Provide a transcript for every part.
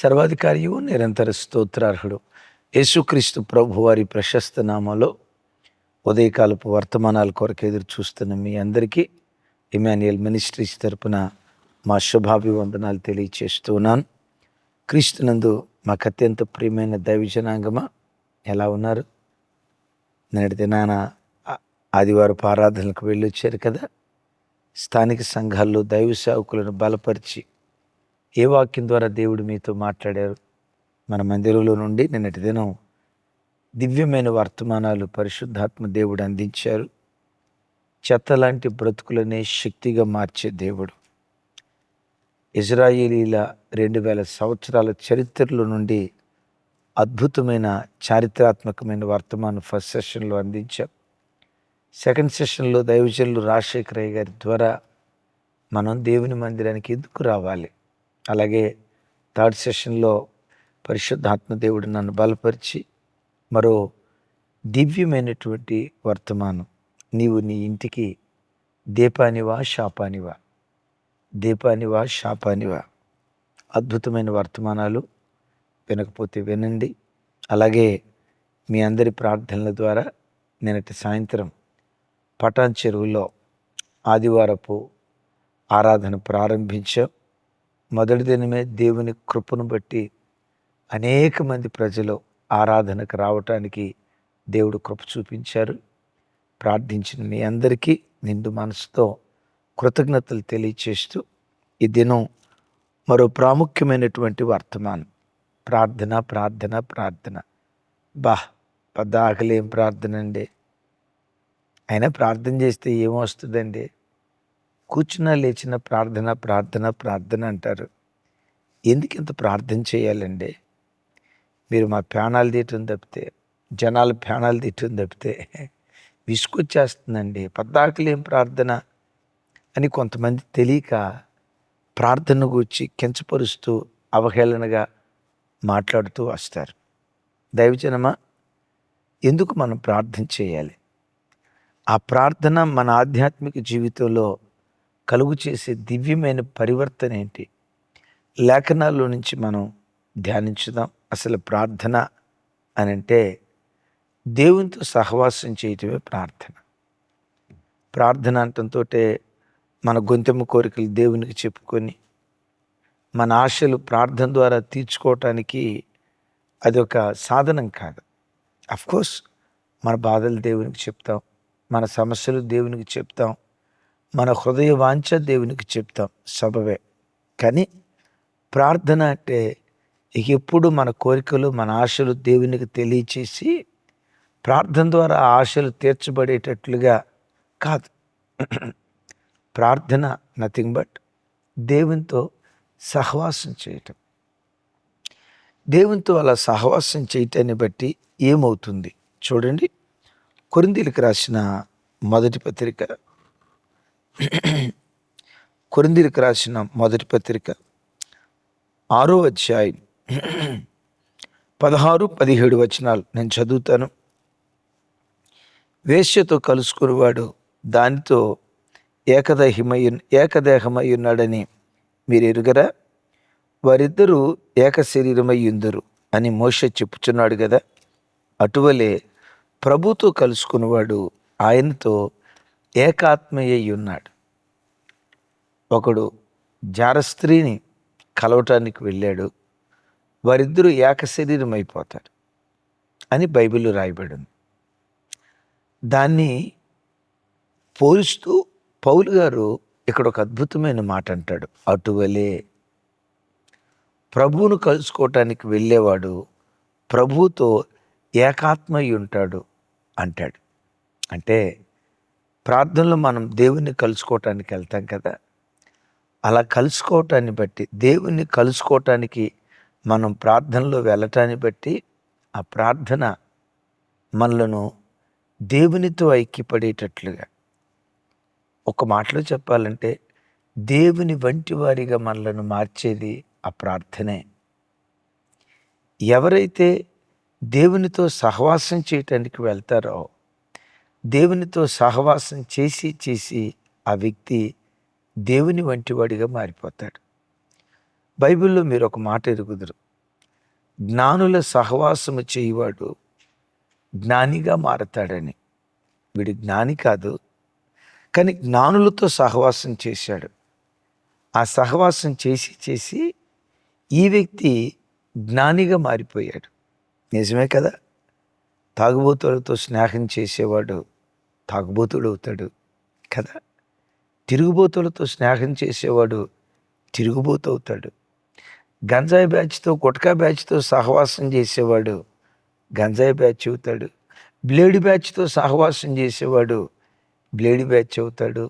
సర్వాధికారియు నిరంతర స్తోత్రార్హుడు. యేసుక్రీస్తు ప్రభు వారి ప్రశస్త నామంలో ఉదయకాలపు వర్తమానాల కొరకు ఎదురు చూస్తున్న మీ అందరికీ ఇమాన్యుయల్ మినిస్ట్రీస్ తరపున మా శుభాభివందనాలు తెలియచేస్తున్నాను క్రీస్తునందు మాకు అత్యంత ప్రియమైన దైవజనాంగమా ఎలా ఉన్నారు? నేటి దినాన ఆదివారపు ఆరాధనలకు వెళ్ళొచ్చారు కదా. స్థానిక సంఘాల్లో దైవ సేవకులను బలపరిచి ఏ వాక్యం ద్వారా దేవుడు మీతో మాట్లాడారు? మన మందిరంలో నుండి నిన్నటి దినం దివ్యమైన వర్తమానాలు పరిశుద్ధాత్మ దేవుడు అందించారు. చెత్త లాంటి బ్రతుకులనే శక్తిగా మార్చే దేవుడు. ఇజ్రాయేలీల రెండు వేల సంవత్సరాల చరిత్రలో నుండి అద్భుతమైన చారిత్రాత్మకమైన వర్తమానం ఫస్ట్ సెషన్లో అందించాం. సెకండ్ సెషన్లో దైవజనులు రాజశేఖరయ్య గారి ద్వారా మనం దేవుని మందిరానికి ఎందుకు రావాలి? అలాగే థర్డ్ సెషన్లో పరిశుద్ధాత్మ దేవుడు నన్ను బలపరిచి మరో దివ్యమైనటువంటి వర్తమానం. నీవు నీ ఇంటికి దీపానివా శాపానివా దీపానివా శాపానివా అద్భుతమైన వర్తమానాలు వినకపోతే వినండి. అలాగే మీ అందరి ప్రార్థనల ద్వారా నిన్నటి సాయంత్రం పటాన్ చెరువులో ఆదివారపు ఆరాధన ప్రారంభించాం. మొదటి దినమే దేవుని కృపను బట్టి అనేక మంది ప్రజలు ఆరాధనకు రావటానికి దేవుడు కృప చూపించారు. ప్రార్థించిన మీ అందరికీ నిండు మనసుతో కృతజ్ఞతలు తెలియచేస్తూ ఈ దినం మరో ప్రాముఖ్యమైనటువంటి వర్తమానం. ప్రార్థన ప్రార్థన ప్రార్థన. బా పెద్ద ఆకలి ఏం ప్రార్థన అండి అయినా ప్రార్థన చేస్తే ఏమొస్తుందండి? కూర్చున్న లేచిన ప్రార్థన ప్రార్థన ప్రార్థన అంటారు. ఎందుకు ఇంత ప్రార్థన చేయాలండి? మీరు మా ప్రాణాలు తీయటం తప్పితే జనాలు ప్రాణాలు తీయటం తప్పితే విసుకొచ్చేస్తుందండి పద్దాకలు ప్రార్థన అని కొంతమంది తెలియక ప్రార్థన గురించి కించపరుస్తూ అవహేళనగా మాట్లాడుతూ వస్తారు. దైవజనమా ఎందుకు మనం ప్రార్థన చేయాలి? ఆ ప్రార్థన మన ఆధ్యాత్మిక జీవితంలో కలుగు చేసే దివ్యమైన పరివర్తన ఏంటి? లేఖనాల్లో నుంచి మనం ధ్యానించుదాం. అసలు ప్రార్థన అని అంటే దేవునితో సహవాసం చేయటమే ప్రార్థన. ప్రార్థన అంటంతో మన గొంతెమ్మ కోరికలు దేవునికి చెప్పుకొని మన ఆశలు ప్రార్థన ద్వారా తీర్చుకోవటానికి అది ఒక సాధనం కాదు. అఫ్కోర్స్ మన బాధలు దేవునికి చెప్తాం. మన సమస్యలు దేవునికి చెప్తాం. మన హృదయ వాంఛ దేవునికి చెప్తాం సబవే కానీ ప్రార్థన అంటే ఎప్పుడు మన కోరికలు మన ఆశలు దేవునికి తెలియచేసి ప్రార్థన ద్వారా ఆ ఆశలు తీర్చబడేటట్లుగా కాదు. ప్రార్థన నథింగ్ బట్ దేవునితో సహవాసం చేయటం. దేవునితో అలా సహవాసం చేయటాన్ని బట్టి ఏమవుతుంది? చూడండి. కొరిందీలకు రాసిన మొదటి పత్రిక కొరిందీలకు రాసిన మొదటి పత్రిక ఆరో అధ్యాయం పదహారు పదిహేడు వచనాలు నేను చదువుతాను. వేశ్యతో కలుసుకునేవాడు దానితో ఏకదేహమై ఏకదేహమై ఉన్నాడని మీరు ఎరుగరా? వారిద్దరూ ఏక శరీరమై ఉందరు అని మోష చెప్పుచున్నాడు కదా. అటువలే ప్రభుతో కలుసుకున్నవాడు ఆయనతో ఏకాత్మయ్య ఉన్నాడు ఒకడు జారస్త్రీని కలవటానికి వెళ్ళాడు. వారిద్దరూ ఏక శరీరం అయిపోతారు అని బైబిల్లో రాయబడింది. దాన్ని పోలుస్తూ పౌలు గారు ఇక్కడ ఒక అద్భుతమైన మాట అంటాడు. అటువలే ప్రభువును కలుసుకోవటానికి వెళ్ళేవాడు ప్రభువుతో ఏకాత్మయ్యి ఉంటాడు అంటాడు. అంటే ప్రార్థనలో మనం దేవుణ్ణి కలుసుకోవటానికి వెళ్తాం కదా? అలా కలుసుకోవటాన్ని బట్టి దేవుణ్ణి కలుసుకోవటానికి మనం ప్రార్థనలో వెళ్ళటాన్ని బట్టి ఆ ప్రార్థన మనలను దేవునితో ఐక్యపడేటట్లుగా. ఒక మాటలో చెప్పాలంటే దేవుని వంటి వారిగా మనలను మార్చేది ఆ ప్రార్థనే. ఎవరైతే దేవునితో సహవాసం చేయటానికి వెళ్తారో దేవునితో సహవాసం చేసి చేసి ఆ వ్యక్తి దేవుని వంటివాడిగా మారిపోతాడు. బైబిల్లో మీరు ఒక మాట ఎరుగుదురు. జ్ఞానుల సహవాసము చేయవాడు జ్ఞానిగా మారతాడని. వీడు జ్ఞాని కాదు కానీ జ్ఞానులతో సహవాసం చేశాడు. ఆ సహవాసం చేసి చేసి ఈ వ్యక్తి జ్ఞానిగా మారిపోయాడు. నిజమే కదా? తాగుబోతులతో స్నేహం చేసేవాడు తాగుబోతుడు అవుతాడు కదా. తిరుగుబోతులతో స్నేహం చేసేవాడు తిరుగుబోతు అవుతాడు గంజాయి బ్యాచ్తో గుట్కా బ్యాచ్తో సహవాసం చేసేవాడు గంజాయి బ్యాచ్ అవుతాడు. బ్లేడ్ బ్యాచ్తో సహవాసం చేసేవాడు బ్లేడ్ బ్యాచ్ అవుతాడు.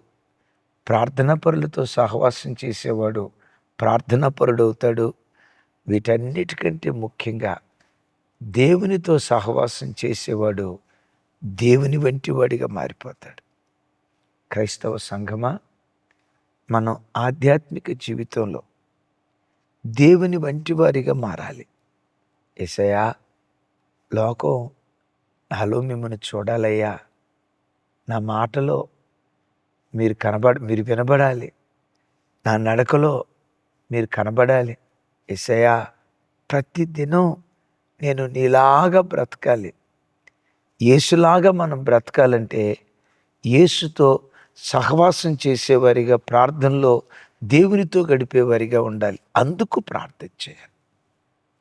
ప్రార్థనా పరులతో సహవాసం చేసేవాడు ప్రార్థనా పరుడు అవుతాడు వీటన్నిటికంటే ముఖ్యంగా దేవునితో సహవాసం చేసేవాడు దేవుని వంటి వాడిగా మారిపోతాడు. క్రైస్తవ సంఘమా? మనం ఆధ్యాత్మిక జీవితంలో దేవుని వంటి వారిగా మారాలి. ఎసయా లోకం నాలో మిమ్మల్ని చూడాలయ్యా. నా మాటలో మీరు కనబడ మీరు వినబడాలి. నా నడకలో మీరు కనబడాలి. ఎసయా ప్రతిదినం నేను నీలాగా బ్రతకాలి. యేసులాగా మనం బ్రతకాలంటే యేసుతో సహవాసం చేసేవారిగా ప్రార్థనలో దేవునితో గడిపేవారిగా ఉండాలి. అందుకు ప్రార్థన చేయాలి.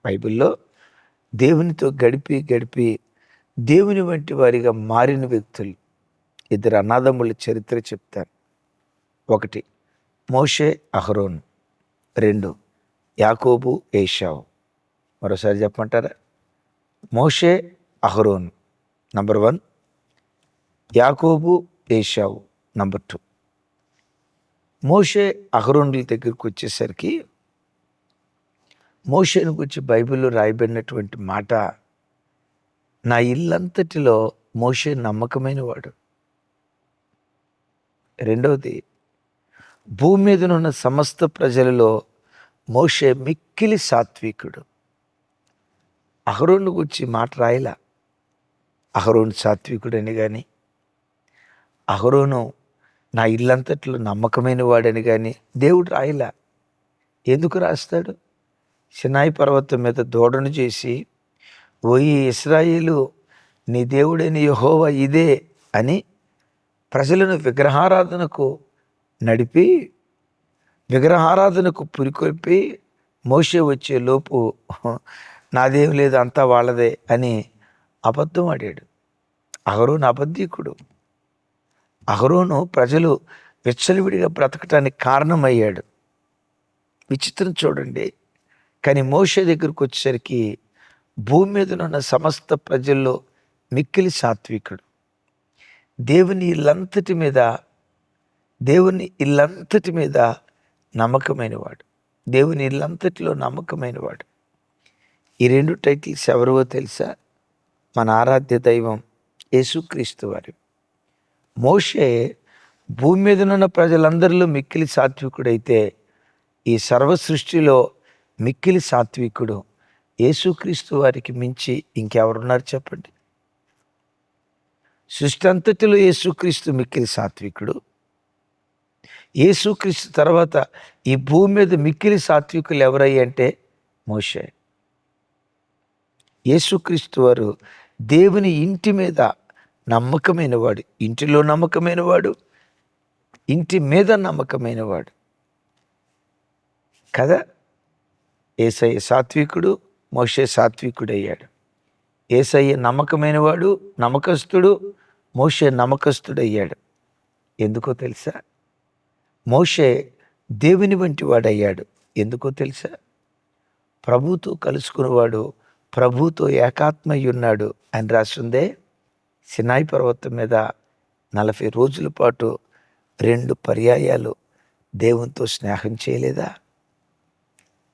బైబిల్లో దేవునితో గడిపి గడిపి దేవుని వంటి వారిగా మారిన వ్యక్తులు ఇద్దరు అనాథముల చరిత్ర చెప్తారు. ఒకటి మోషే అహరోన్. రెండు యాకోబు ఏషావు మరోసారి చెప్పమంటారా? మోషే అహరోన్. నంబర్ వన్ యాకోబు ఏషావు నంబర్ టూ మోషే అహరోన్ల దగ్గరికి వచ్చేసరికి మోషేను గురించి బైబిల్లో రాయబడినటువంటి మాట నా ఇల్లంతటిలో మోషే నమ్మకమైన వాడు. రెండవది భూమి మీద ఉన్న సమస్త ప్రజలలో మోషే మిక్కిలి సాత్వికుడు. అహరోను గురించి మాట రాయలా? అహరోను సాత్వికుడని కానీ అహరోను నా ఇల్లంతట్లో నమ్మకమైన వాడని కానీ దేవుడు రాయలా? ఎందుకు రాస్తాడు? సినాయి పర్వతం మీద దూడను చేసి ఓయి ఇస్రాయిలు నీ దేవుడైన యహోవ ఇదే అని ప్రజలను విగ్రహారాధనకు నడిపి విగ్రహారాధనకు పురికొల్పి మోసే వచ్చే లోపు నాదేం లేదు అంతా వాళ్ళదే అని అబద్ధం ఆడాడు. అహరోను అబద్ధీకుడు. అహరోను ప్రజలు విచ్చలవిడిగా బ్రతకటానికి కారణమయ్యాడు. విచిత్రం చూడండి. కానీ మోషే దగ్గరకు వచ్చేసరికి భూమి మీద ఉన్న సమస్త ప్రజల్లో మిక్కిలి సాత్వికుడు. దేవుని ఇల్లంతటి మీద దేవుని ఇల్లంతటి మీద నమ్మకమైనవాడు. దేవుని ఇల్లంతటిలో నమ్మకమైనవాడు. ఈ రెండు టైటిల్స్ ఎవరో తెలుసా? మన ఆరాధ్య దైవం యేసుక్రీస్తు వారు. మోషే భూమి మీద ఉన్న ప్రజలందరిలో మిక్కిలి సాత్వికుడైతే ఈ సర్వ సృష్టిలో మిక్కిలి సాత్వికుడు యేసుక్రీస్తు వారికి మించి ఇంకెవరున్నారు చెప్పండి? సృష్టి అంతటిలో యేసుక్రీస్తు మిక్కిలి సాత్వికుడు. యేసుక్రీస్తు తర్వాత ఈ భూమి మీద మిక్కిలి సాత్వికులు ఎవరయ్యి అంటే మోషే. యేసుక్రీస్తు వారు దేవుని ఇంటి మీద నమ్మకమైన వాడు ఇంటిలో నమ్మకమైన వాడు ఇంటి మీద నమ్మకమైన వాడు కదా? ఏసయ్య సాత్వికుడు మోషే సాత్వికుడు అయ్యాడు ఏసయ్య నమ్మకమైన వాడు నమ్మకస్తుడు మోషే నమ్మకస్తుడయ్యాడు. ఎందుకో తెలుసా? మోషే దేవుని వంటి వాడయ్యాడు. ఎందుకో తెలుసా? ప్రభుతో కలుసుకున్నవాడు ప్రభుతో ఏకాత్మయ్యున్నాడు అని రాసిందే సినాయి పర్వతం మీద నలభై రోజుల పాటు రెండు పర్యాయాలు దేవునితో స్నేహం చేయలేదా?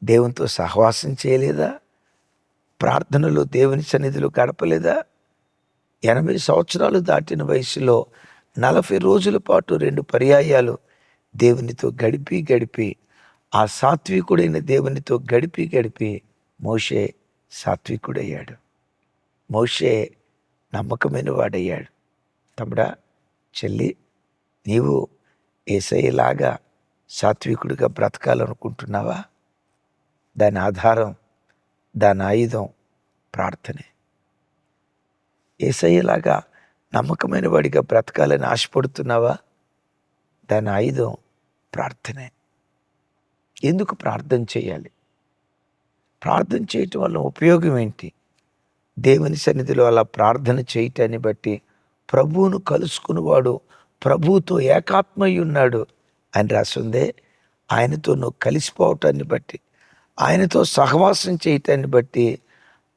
దేవునితో సహవాసం చేయలేదా? ప్రార్థనలు దేవుని సన్నిధిలో గడపలేదా? ఎనభై సంవత్సరాలు దాటిన వయసులో నలభై రోజుల పాటు రెండు పర్యాయాలు దేవునితో గడిపి గడిపి ఆ సాత్వికుడైన దేవునితో గడిపి గడిపి మోషే సాత్వికుడయ్యాడు. మోషే నమ్మకమైన వాడయ్యాడు. తమ్ముడా చెల్లి నీవు ఏసయ్యలాగా సాత్వికుడిగా బ్రతకాలనుకుంటున్నావా? దాని ఆధారం దాని ఆయుధం ప్రార్థనే. ఏసయ్యలాగా నమ్మకమైన వాడిగా బ్రతకాలని ఆశపడుతున్నావా? దాని ఆయుధం ప్రార్థనే. ఎందుకు ప్రార్థన చేయాలి? ప్రార్థన చేయటం వల్ల ఉపయోగం ఏంటి? దేవుని సన్నిధిలో అలా ప్రార్థన చేయటాన్ని బట్టి ప్రభువును కలుసుకున్నవాడు ప్రభువుతో ఏకాత్మై ఉన్నాడు అని రాసిందే. ఆయనతో నువ్వు కలిసిపోవటాన్ని బట్టి ఆయనతో సహవాసం చేయటాన్ని బట్టి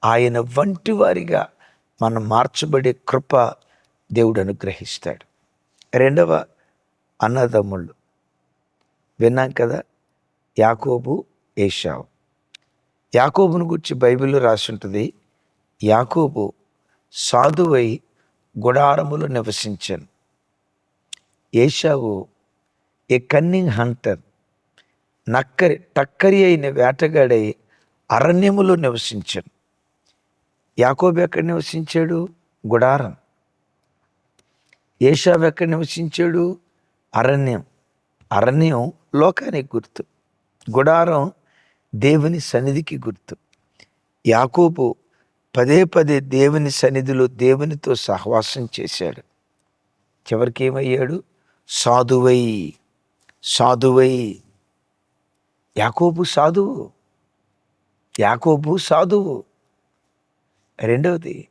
ఆయన వంటి వారిగా మనం మార్చబడే కృప దేవుడు అనుగ్రహిస్తాడు. రెండవ అన్నదమ్ముళ్ళు. విన్నాం కదా? యాకోబు ఏషావు యాకోబును గురించి బైబిల్లో రాసి ఉంటుంది యాకూబు సాధువై గుడారములో నివసించాను. ఏషావు ఏ కన్నింగ్ హంటర్ నక్కరి టక్కరి అయిన వేటగాడై అరణ్యములో నివసించాను. యాకోబు ఎక్కడ నివసించాడు? గుడారం. ఏషావు ఎక్కడ నివసించాడు? అరణ్యం. అరణ్యం లోకానికి గుర్తు. గుడారం దేవుని సన్నిధికి గుర్తు. యాకోబు పదే పదే దేవుని సన్నిధిలో దేవునితో సహవాసం చేశాడు. చివరికి ఏమయ్యాడు? సాధువై సాధువై. యాకోబు సాధువు. యాకోబు సాధువు. రెండవది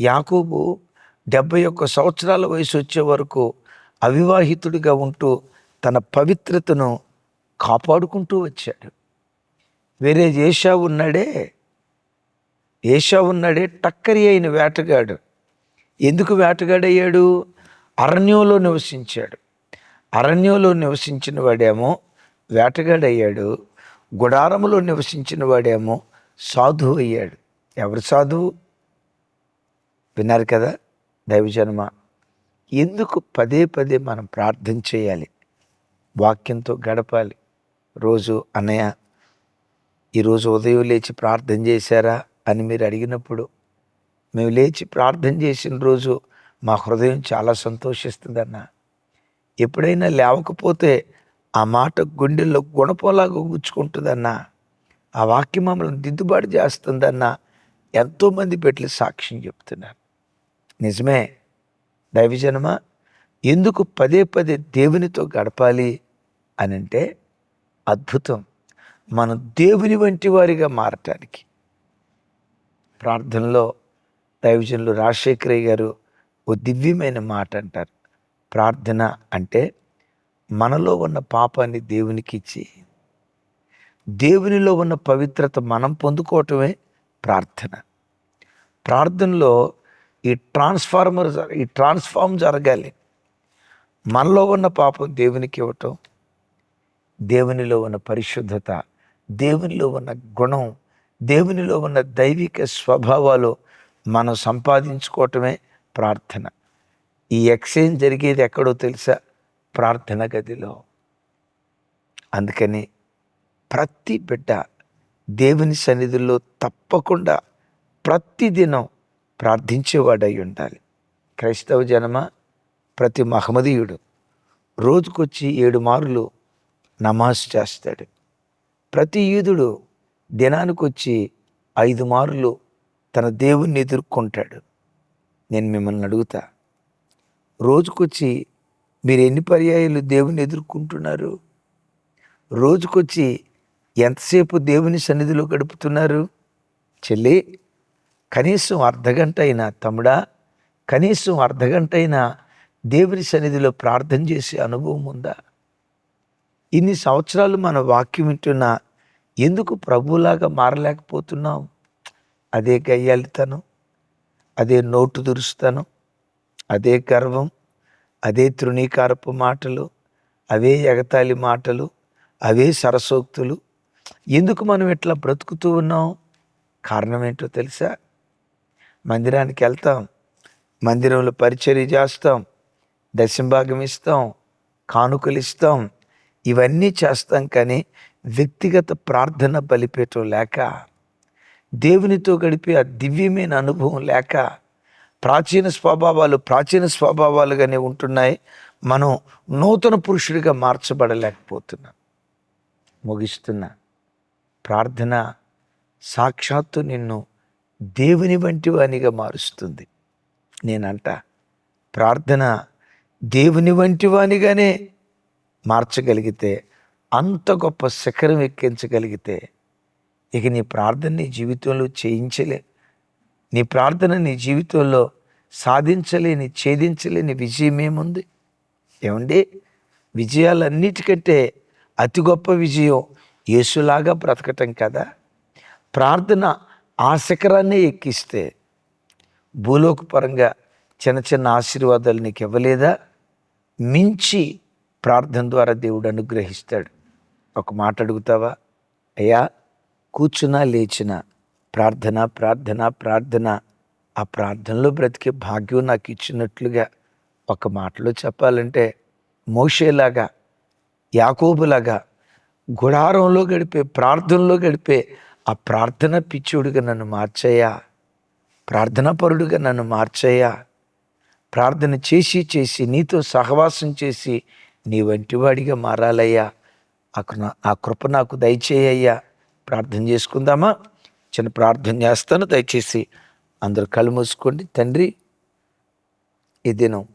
యాకోబు డెబ్బై ఒక్క సంవత్సరాల వయసు వచ్చే వరకు అవివాహితుడిగా ఉంటూ తన పవిత్రతను కాపాడుకుంటూ వచ్చాడు. వేరే ఏషా ఉన్నాడే? ఏషా ఉన్నాడే టక్కరి అయిన వేటగాడు. ఎందుకు వేటగాడయ్యాడు? అరణ్యంలో నివసించాడు. అరణ్యంలో నివసించిన వాడేమో వేటగాడయ్యాడు. గుడారములో నివసించిన వాడేమో సాధువు అయ్యాడు. ఎవరు సాధువు? విన్నారు కదా దైవజన్మ? ఎందుకు పదే పదే మనం ప్రార్థన చేయాలి? వాక్యంతో గడపాలి. రోజు అన్నయ్య ఈరోజు ఉదయం లేచి ప్రార్థన చేశారా? అని మీరు అడిగినప్పుడు మేము లేచి ప్రార్థన చేసిన రోజు మా హృదయం చాలా సంతోషిస్తుందన్న. ఎప్పుడైనా లేవకపోతే ఆ మాట గుండెల్లో గుణపోలాగా గుచ్చుకుంటుందన్న. ఆ వాక్యం మమ్మల్ని దిద్దుబాటు చేస్తుందన్న ఎంతోమంది పెట్లు సాక్ష్యం చెప్తున్నారు. నిజమే దైవజనమ ఎందుకు పదే పదే దేవునితో గడపాలి అని అంటే అద్భుతం. మనం దేవుని వంటి వారిగా మారటానికి ప్రార్థనలో దైవజనులు రాజశేఖరయ్య గారు ఓ దివ్యమైన మాట అంటారు. ప్రార్థన అంటే మనలో ఉన్న పాపాన్ని దేవునికి ఇచ్చి దేవునిలో ఉన్న పవిత్రత మనం పొందుకోవటమే ప్రార్థన. ప్రార్థనలో ఈ ట్రాన్స్ఫార్మర్ ఈ ట్రాన్స్ఫార్మ్ జరగాలి. మనలో ఉన్న పాపం దేవునికి ఇవ్వటం దేవునిలో ఉన్న పరిశుద్ధత దేవునిలో ఉన్న గుణం దేవునిలో ఉన్న దైవిక స్వభావాలు మనం సంపాదించుకోవటమే ప్రార్థన. ఈ ఎక్స్చేంజ్ జరిగేది ఎక్కడో తెలుసా? ప్రార్థన గదిలో. అందుకని ప్రతి బిడ్డ దేవుని సన్నిధుల్లో తప్పకుండా ప్రతిదినం ప్రార్థించేవాడై ఉండాలి క్రైస్తవ జనమ? ప్రతి మహమదీయుడు రోజుకొచ్చి ఏడు మార్లు నమాజ్ చేస్తాడు. ప్రతి యూదుడు దినానికి వచ్చి ఐదు మార్లు తన దేవుణ్ణి ఎదుర్కొంటాడు. నేను మిమ్మల్ని అడుగుతా రోజుకొచ్చి మీరు ఎన్ని పర్యాయాలు దేవుని ఎదుర్కొంటున్నారు? రోజుకొచ్చి ఎంతసేపు దేవుని సన్నిధిలో గడుపుతున్నారు? చెల్లి కనీసం అర్ధగంట అయినా తమ్ముడా కనీసం అర్ధగంట అయినా దేవుని సన్నిధిలో ప్రార్థన చేసే అనుభవం ఉందా? ఇన్ని సంవత్సరాలు మన వాక్యం వింటున్నా ఎందుకు ప్రభులాగా మారలేకపోతున్నాం అదే గయ్యాలితనం అదే నోటు దురుస్తాను అదే గర్వం అదే తృణీకారపు మాటలు అవే ఎగతాళి మాటలు అవే సరసోక్తులు. ఎందుకు మనం ఇట్లా బ్రతుకుతూ ఉన్నాం? కారణం ఏంటో తెలుసా? మందిరానికి వెళ్తాం మందిరంలో పరిచర్య చేస్తాం దశంభాగం ఇస్తాం కానుకలు ఇస్తాం ఇవన్నీ చేస్తాం కానీ వ్యక్తిగత ప్రార్థన బలిపేటం లేక దేవునితో గడిపే ఆ దివ్యమైన అనుభవం లేక ప్రాచీన స్వభావాలు ప్రాచీన స్వభావాలుగానే ఉంటున్నాయి. మనం నూతన పురుషుడిగా మార్చబడలేకపోతున్నాం. ముగిస్తున్నా ప్రార్థన సాక్షాత్తు నిన్ను దేవుని వంటి వానిగా మారుస్తుంది. నేనంట ప్రార్థన దేవుని వంటి వానిగానే మార్చగలిగితే అంత గొప్ప శిఖరం ఎక్కించగలిగితే ఇక నీ ప్రార్థన నీ జీవితంలో చేయించలే. నీ ప్రార్థన నీ జీవితంలో సాధించలేని ఛేదించలేని విజయం ఏముంది? ఏమండి? విజయాలన్నిటికంటే అతి గొప్ప విజయం యేసులాగా బ్రతకటం కదా. ప్రార్థన ఆ శిఖరాన్ని ఎక్కిస్తే భూలోకపరంగా చిన్న చిన్న ఆశీర్వాదాలు నీకు ఇవ్వలేదా? మించి ప్రార్థన ద్వారా దేవుడు అనుగ్రహిస్తాడు. ఒక మాట అడుగుతావా? అయ్యా కూర్చున్నా లేచిన ప్రార్థన ప్రార్థన ప్రార్థన ఆ ప్రార్థనలో బ్రతికే భాగ్యం నాకు ఇచ్చినట్లుగా ఒక మాటలో చెప్పాలంటే మోషేలాగా యాకోబులాగా గుడారంలో గడిపే ప్రార్థనలో గడిపే ఆ ప్రార్థన పిచ్చుడిగా నన్ను మార్చయ్యా. ప్రార్థనా పరుడుగా నన్ను మార్చయ్యా. ప్రార్థన చేసి చేసి నీతో సహవాసం చేసి నీ వంటివాడిగా మారాలయ్యా. ఆ కృప నాకు దయచేయ్యా ప్రార్థన చేసుకుందామా? చిన్న ప్రార్థన చేస్తాను. దయచేసి అందరూ కళ్ళు మూసుకోండి. తండ్రి ఈ దినం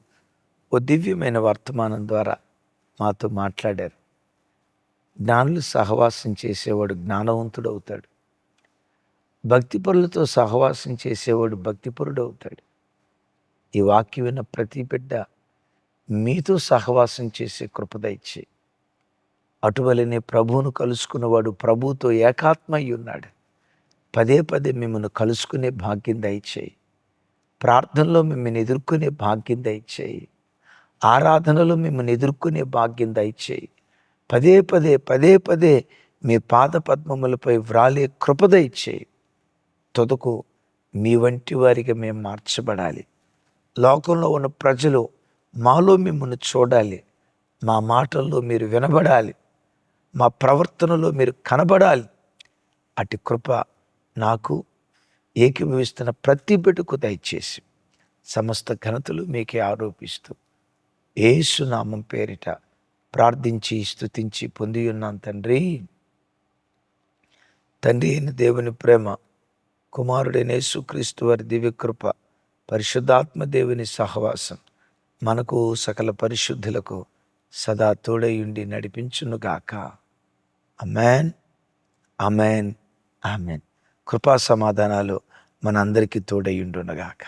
ఓ దివ్యమైన వర్తమానం ద్వారా మాతో మాట్లాడారు. జ్ఞానులు సహవాసం చేసేవాడు జ్ఞానవంతుడు అవుతాడు భక్తిపరులతో సహవాసం చేసేవాడు భక్తిపరుడు అవుతాడు ఈ వాక్యం విన్న ప్రతి బిడ్డ మీతో సహవాసం చేసే కృపదయిచ్చి అటువలనే ప్రభువును కలుసుకున్నవాడు ప్రభువుతో ఏకాత్మయ్యి ఉన్నాడు. పదే పదే మిమ్మల్ని కలుసుకునే భాగ్యం దయచేయి. ప్రార్థనలో మిమ్మల్ని ఎదుర్కొనే భాగ్యం దయచేయి. ఆరాధనలో మిమ్మల్ని ఎదుర్కొనే భాగ్యం దయచేయి. పదే పదే పదే పదే మీ పాద పద్మములపై వ్రాలే కృపద ఇచ్చేయి తొదకు మీ వంటి వారికి మేము మార్చబడాలి. లోకంలో ఉన్న ప్రజలు మాలో మిమ్మల్ని చూడాలి. మా మాటల్లో మీరు వినబడాలి. మా ప్రవర్తనలో మీరు కనబడాలి. అటు కృప నాకు ఏకీభవిస్తున్న ప్రతి బిడ్డకు దయచేసి సమస్త ఘనతలు మీకే ఆరోపిస్తూ ఏసునామం పేరిట ప్రార్థించి స్థుతించి పొంది ఉన్నాను తండ్రి. తండ్రి అయిన దేవుని ప్రేమ కుమారుడైన యేసుక్రీస్తు వారి దివ్యకృప పరిశుద్ధాత్మ దేవుని సహవాసం మనకు సకల పరిశుద్ధులకు సదా తోడయుండి నడిపించునుగాక. అమెన్ అమెన్ ఆమెన్ కృపా సమాధానాలు మనందరికీ తోడయ్యుండునగాక